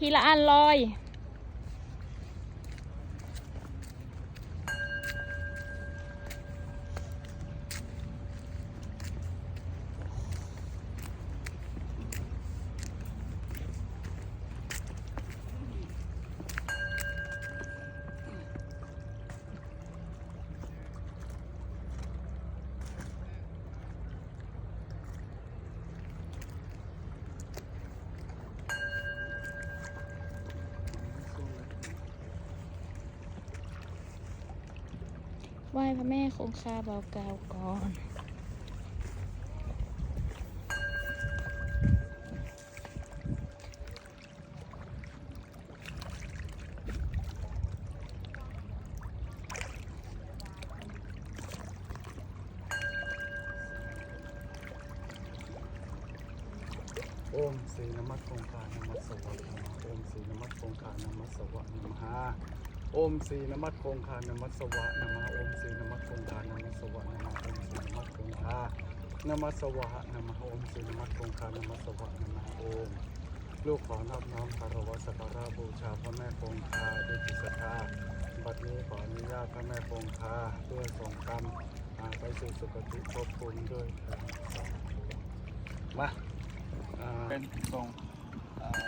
ทีละอันลอย ไหว้พระแม่คงคาเบาเกาก่อนโอมสีนมัสคงคานมัสสวะนมโอมสีนมัสคงคานมัสสวะนมหา โอมสีนมัสคงคานมัสสวะนมโอมสีนมัสคงคานมัสสวะนมโอมสีนมัสคงคานมัสสวะนมโอมสีนมัสคงคานมัสสวะนมโอมลูกขอนอบน้อมคารวะสักการะบูชาพระแม่คงคาด้วยจิตศรัทธาบัดนี้ขออนุญาตพระแม่คงคาด้วยส่งกรรมไปสู่สุคติภพภูมิด้วยมาเป็นส่งอ่าส่งมาที่ร้าน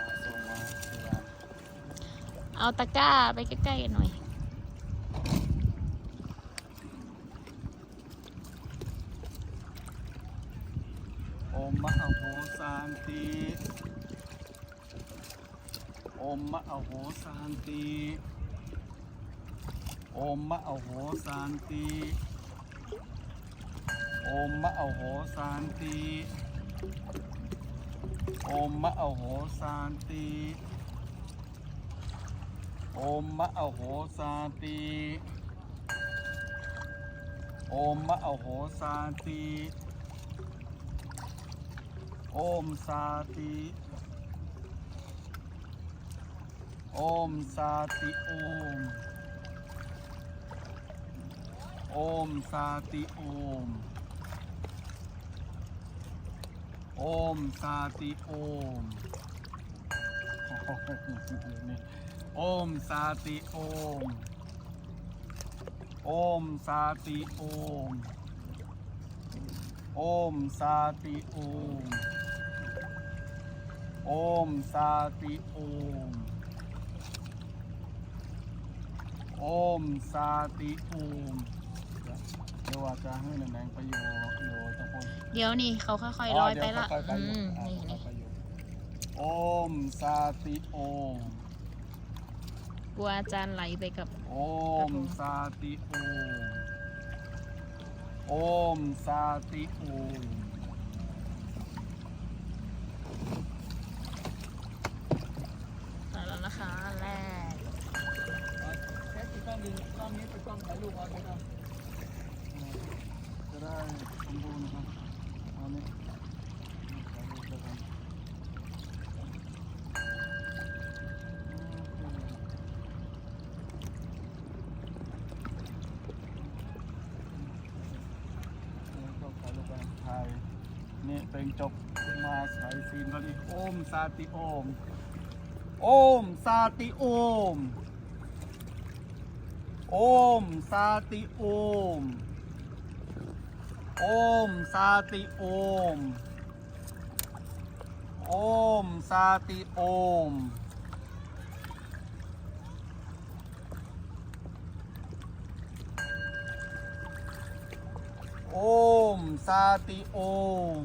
เอาตะกร้าไปใกล้ๆหน่อย โอมมะอโหสานติโอมมะอโหสานติโอมมะอโหสานติโอมมะอโหสานติโอมมะอโหสานติ โอมมะอโหสาติโอมมะอโหสาติโอมสาติโอมสาติโอมโอมสาติโอมโอมสาติโอมโอมสาติโอมโอมสาติโอมโอมสาติโอมโอมสาติโอมโอมสาติโอมเดี๋ยวว่าจะให้แรงๆไปอยู่อยู่ตะพนเดี๋ยวนี่เขาค่อยๆลอยไปละ เดี๋วค่อยๆอือยู่มอ่านี่ค่นี่อยๆอยู่โอมสาติโอม กลัวอาจารย์ไหลไปกับ โอมสาติโอมโอมสาติโอมแล้วนะคะอันแรกแค่ติดตั้งดินตั้งนี้ไปต้องถ่ายรูปเอาไปครับจะได้สมบูรณ์ครับเอานี้ถ่ายรูปด้วยกันโอเคแล้วก็ถ่า ยรูปกันถ่ายนี่เป็นจบมาใส่ซีนพอดีโอมสาติโอม โอมสาติโอม โอมสาติโอม โอมสาติโอม โอมสาติโอม มสาติโอม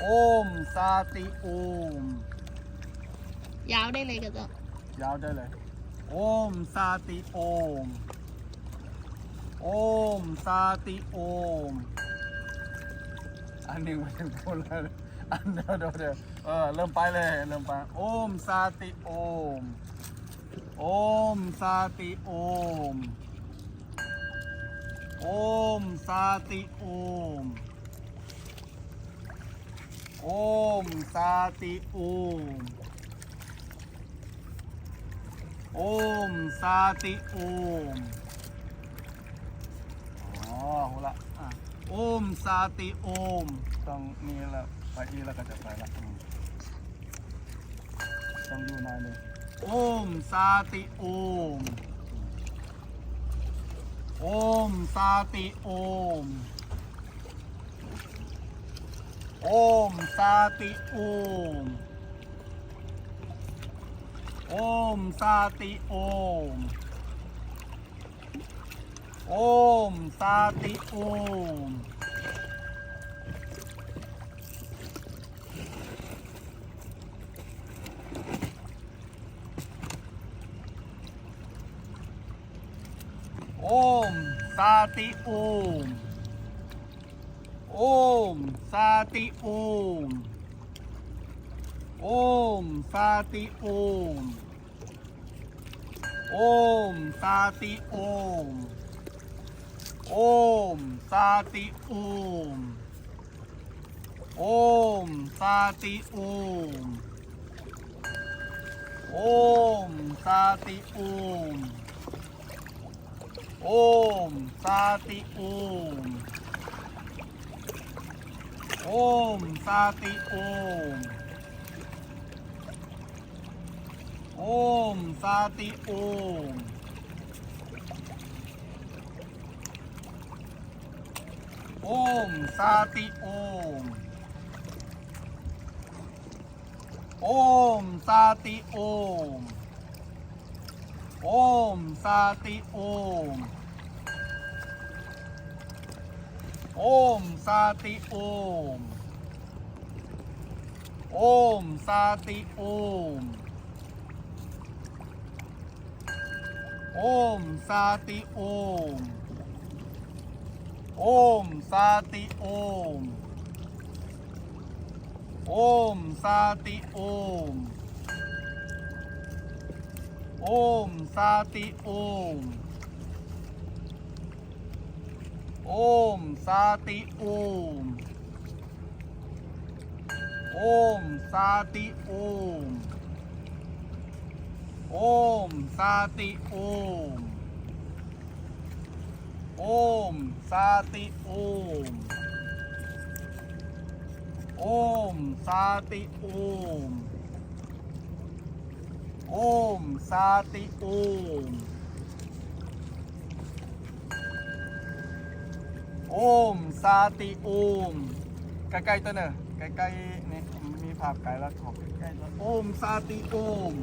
โอมสาติโอม ยาวได้เลยก็จะยาวได้เลย โอมสาติโอม โอมสาติโอม อันหนึ่งมาถึงพูดแล้วอันเดียวเดี๋ยวเดี๋ยวเออเริ่มไปเลย เริ่มไป โอมสาติโอม โอมสาติโอม โอมสาติโอม โอมสาติโอม โอมสาติโอม อ๋อโหละอะโอมสาติโอม ต้องนี่ละไปอีแล้วก็จะไปละอืมต้องอยู่นานเลย โอมสาติโอม โอมสาติโอม โอมสาติโอม โอมสาติโอม โอมสาติโอม ओम साति ओम ओम साति ओम ओम साति ओम ओम साति ओम ओम साति ओम ओम साति ओम ओम साति ओम ॐ साति ॐ ॐ साति ॐ ॐ साति ॐ ॐ साति ॐ ॐ साति ॐ ॐ साति ॐ Om Sati Om, Om Sati Om, Om Sati Om, Om Sati Om, Om Sati Om, Om Sati Om. ti ôm ôm โอมสาติโอม โอมสาติโอม โอมสาติโอม โอมสาติโอม โอมสาติโอม โอมสาติโอม โอมซาติโอมใกล้ๆตัวเนอะใกล้ๆนี่มันมีภาพไกลแล้วขอใกล้ๆแล้วโอมซาติโอม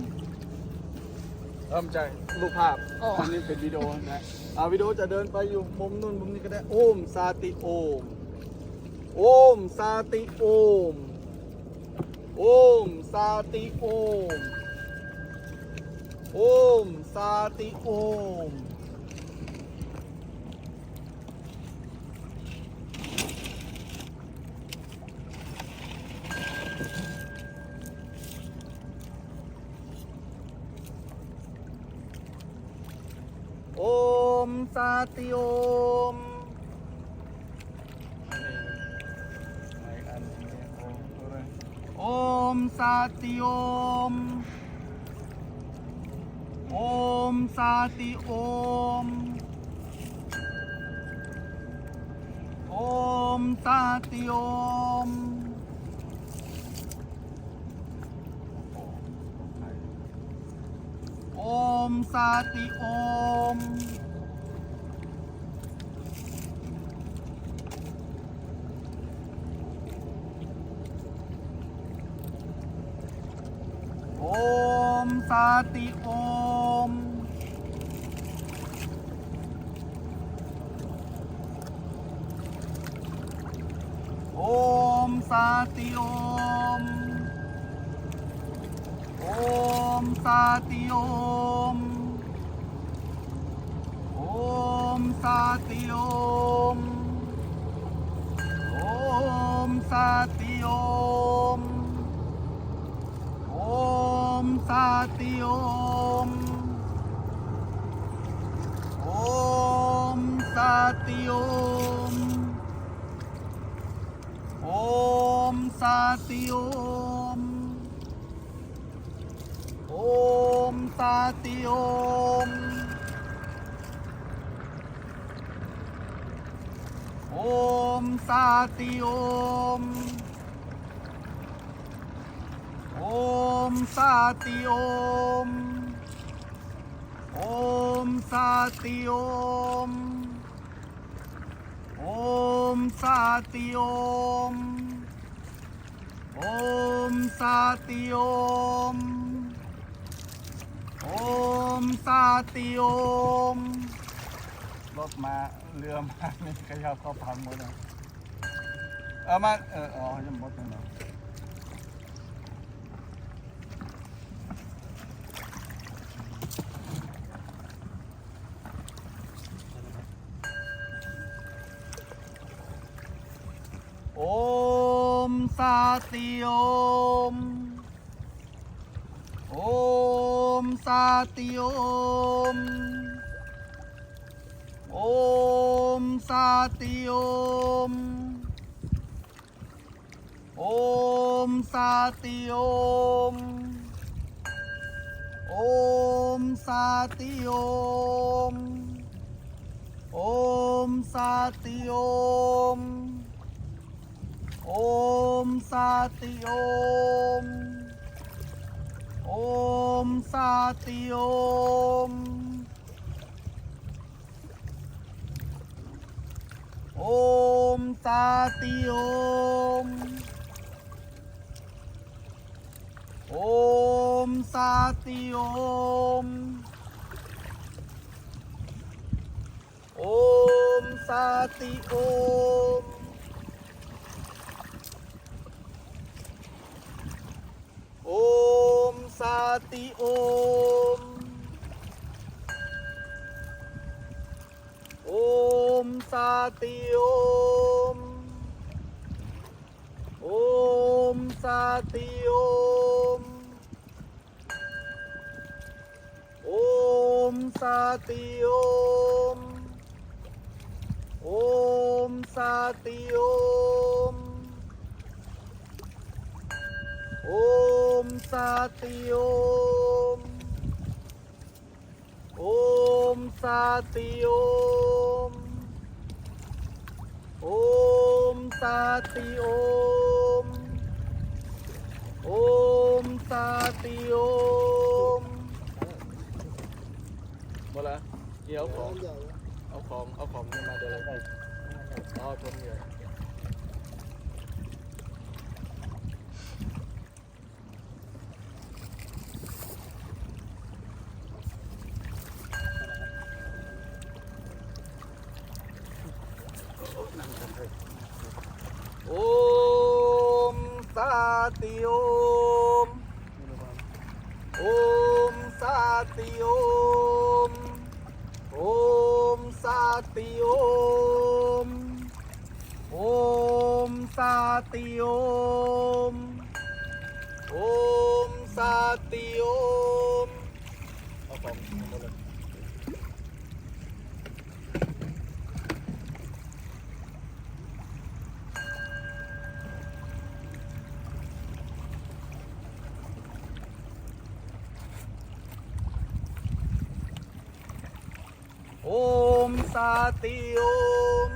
เริ่มจากรูปภาพอันนี้เป็นวิดีโอนะอาวิดีโอจะเดินไปอยู่มุมนู่นมุมนี้ก็ได้โอมซาติโอมโอมซาติโอมโอมซาติโอมโอมซาติโอม Ate Om. Om Sati Om. Om Sati Om. Om Sati Om. Om Sati Om. มสาติโอ Sati Om. Om Om. Om Om. Om Om. Om Om. Om, มโอมสาติอมอมสาติอมอมสาติอมอมสาติโอม โอมสาติโอม โอมสาติโอม โอมสาติโอม โอมสาติโอม รถมาเรือมานี่ขยับเข้าพังหมดเลยเอามา เอออ๋อยังหมดแล้ว ôm sa ti ôm ôm sa ti ôm ôm sa ti ôm ôm sa ti ôm ôm sa ti ôm ôm sa ti ôm Om Sati Om. Om Sati Om. Om Sati Om. Om Om. Om. Om Sati Om. Om Sati Om. Om Sati Om. Om Sati Om. Om Sati Om. ติโอมโอมสาติโอมโอมสาติโอมโอมสาติโอมหมดละเกี่ยวของ เอาของ เอาของนี่มาเดี๋ยวเลยเอาคนเดีย โอมสาติโอมโอมสาติโอมโอมสาติโอมโอมสาติโอมโอมสาติโอมเอาของเอามาเลย โอมสาติโอม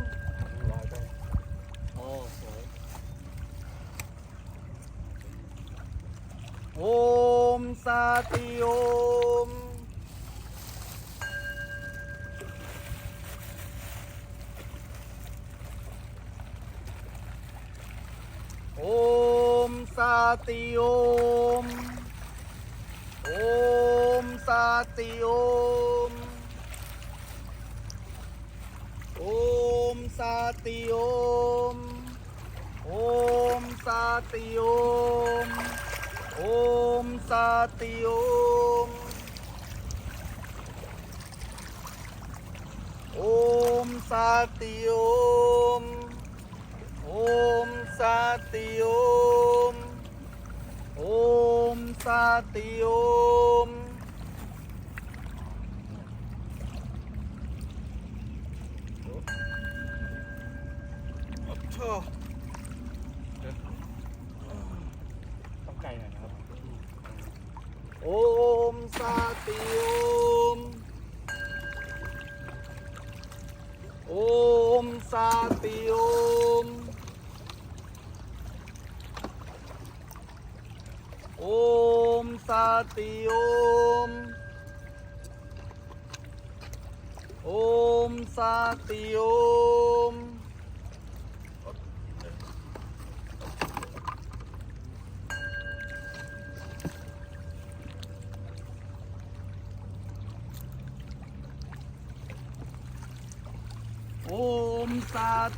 ลอยไปโอ้สวยโอมสาติโอม sati om. Om sati om. Om sati om. Om sati om. Om sati om. Oh. Sati Om Om Sati Om Satyam.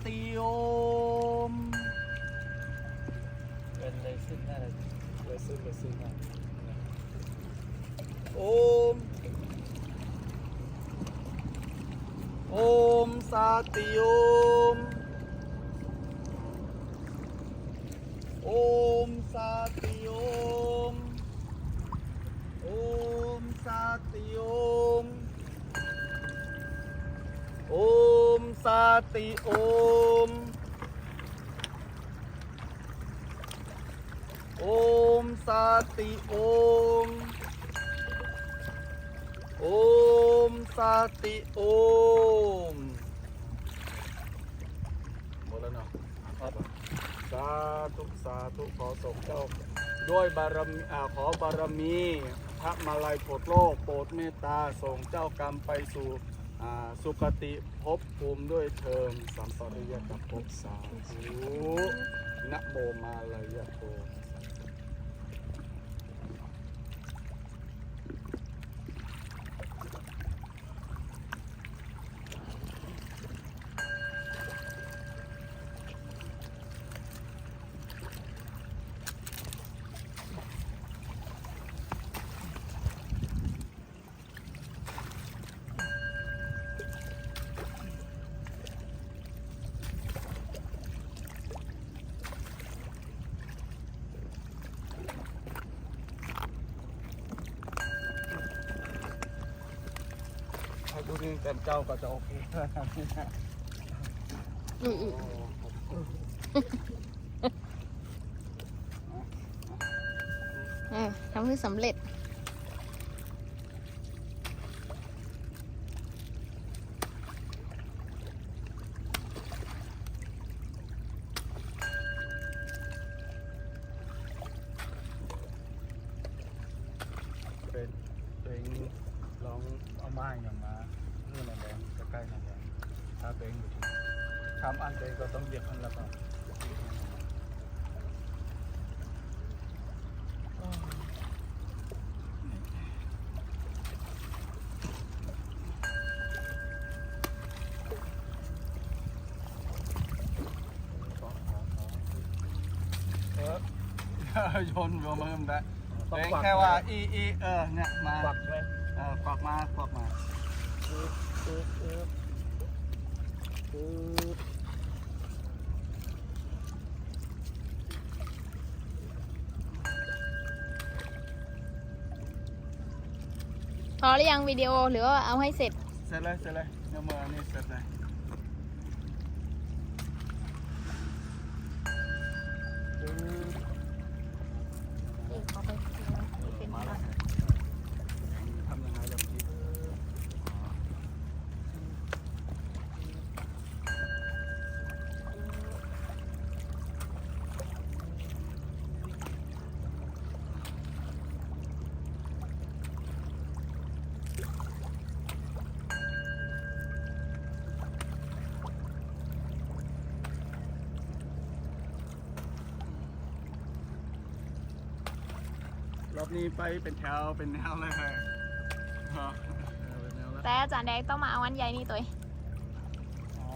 าติโอมเป็นเลยขึ้น สาติโอมโอมสาติโอมโอมสาติโอมโอมสาติโอม โอมสาติโอม โอมสาติโอมหมดแล้วเนาะครับสาธุสาธุขอส่งเจ้า ด้วยบารมีอาขอบารมีพระมาลัยโปรดโลกโปรดเมตตาส่งเจ้ากรรมไปสู่ สุคติภพภูมิด้วยเทอมสัมปริยกับภพสาธุนะโมมาลายโก นี่เต็มเจ้าก็จะโอเคอืออือเออทำให้สำเร็จ เป็นตัวเองลองเอาไม้อย่างมาเรื่องแดงๆใกล้ๆแดงๆถ้าตัวเองอยู่ที่ ทำอันตัวเองก็ต้องเหยียบมันแล้วก็เออโยนโยนมาเพิ่มได้ต้เอองงกวักแค่ว่าอีอีเออเนี่ยมากวักไหมเออกวักมากวักมาอึ๊บอึ๊บอึ๊บอึ๊บ พอหรือยังวิดีโอหรือว่าเอาให้เสร็จ เสร็จเลยเสร็จเลยเดี๋ยวมาอนี่เสร็จเลย นี้ไปเป็นแถวเป็นแนวเลยฮะฮะแล้วแต่อาจารย์แดงต้องมาเอาวันใหญ่นี่ตัวเอง อ๋อ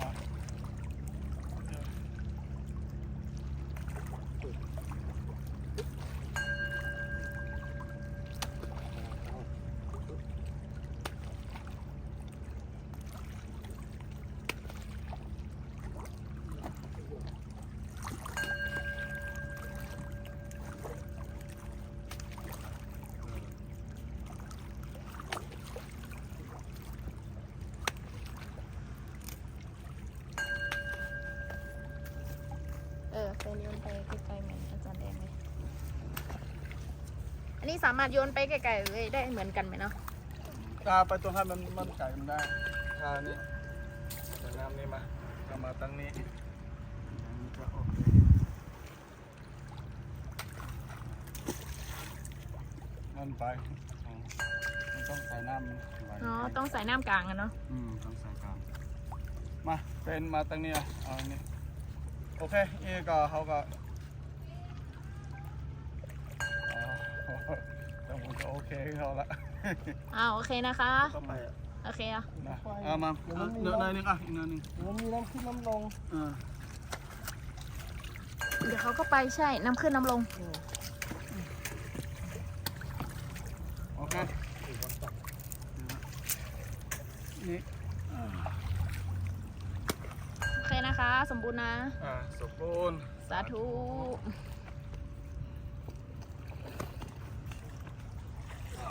เออเป็นโยนไปไกลๆเหมือนอาจารย์แดงเลย อันนี้ สามารถโยนไปไกลๆเลยได้เหมือนกันไหมเนาะตาไปตรงให้มันมันไก่มันได้ทานี่แต่น้ำนี่มาเอามาตั้งนี้อันนี้ก็โอเคนั่นไปอ๋อมันต้องใส่น้ำมันไหลอ๋อต้องใส่น้ำกลางอะเนาะอืมต้องใส่กลางมาเป็นมาตั้งเนี้ยเอาอันนี้โอเคเอก็เขาก็อ๋อ แต่ผมก็ โอเคเขาละอ้าวโอเคนะคะเข้าไปอะโอเคอะนะเอามาเอาเนื้อหน่อยหนึงอะอีกหน่อยหนึงมันมีน้ำขึ้นน้ำลงอ่าเดี๋ยวเขาก็ไปใช่น้ำขึ้นน้ำลง โอเคนี่โอเคนะคะ สมบูรณ์นะ อ่าสมบูรณ์ สาธุส